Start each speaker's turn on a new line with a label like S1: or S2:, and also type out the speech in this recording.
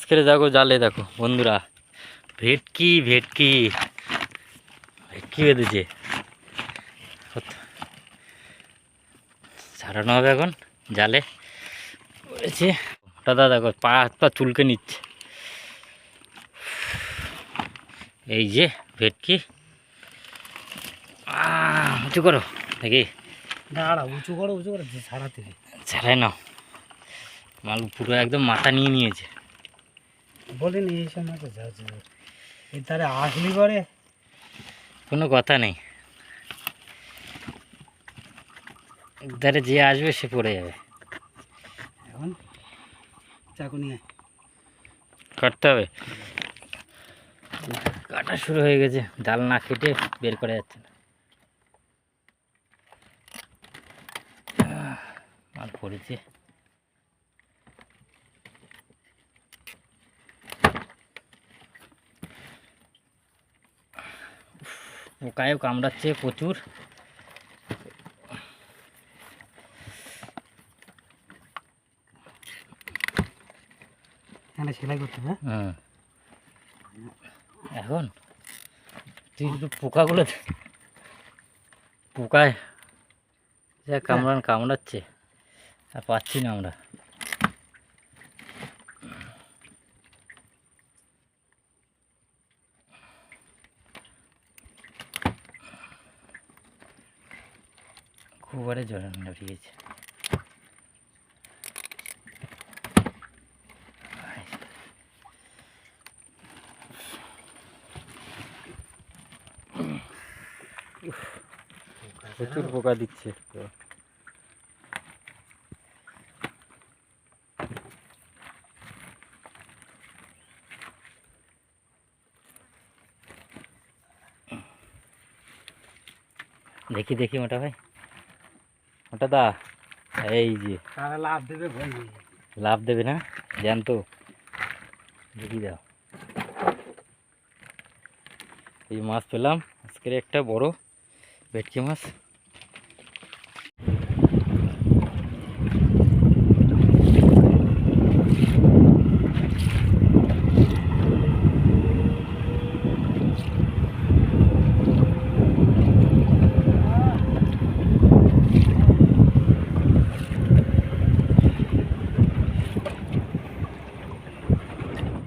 S1: আজকে দেখো জালে দেখো বন্ধুরা। ভেটকি ভেটকি। ভেটকি বেঁধেছে। ছাড়ানো হবে এখন জালে। পড়েছে দাদা দেখো পা হাত পা চুলকে নিচ্ছে। এই যে ভেটকি। উঁচু করো দেখি।
S2: দাঁড়া উঁচু করো উঁচু করো যে ছাড়া থেকে
S1: ছাড়াই নাও। মাল পুরো একদম মাথা নিয়ে নিয়েছে।
S2: বলিনি এই সময় তো যাচ্ছে এর ধারে আসলি পরে?
S1: কোনো কথা নেই। ধারে যে আসবে সে পড়ে যাবে।
S2: এখন চাকু নিয়ে
S1: কাটতে হবে। কাটা শুরু হয়ে গেছে। ডাল না কেটে বের করা যাচ্ছে না। মাল পড়েছে। পোকায়ও কামড়াচ্ছে প্রচুর।
S2: সেলাই করতে হ্যাঁ?
S1: এখন তুই শুধু পোকাগুলো পোকায় যা কামড়ান কামড়াচ্ছে। আর পাচ্ছি না আমরা। খুব আরে জল বেরিয়েছে প্রচুর পোকা দিচ্ছে। তো দেখি দেখি মোটা ভাই। মোটা দা এই যে।
S2: লাভ দেবে
S1: লাভ দেবে না? জ্যান্ত দেখি দাও। এই মাছ পেলাম। আজকের একটা বড় ভেটকি মাছ।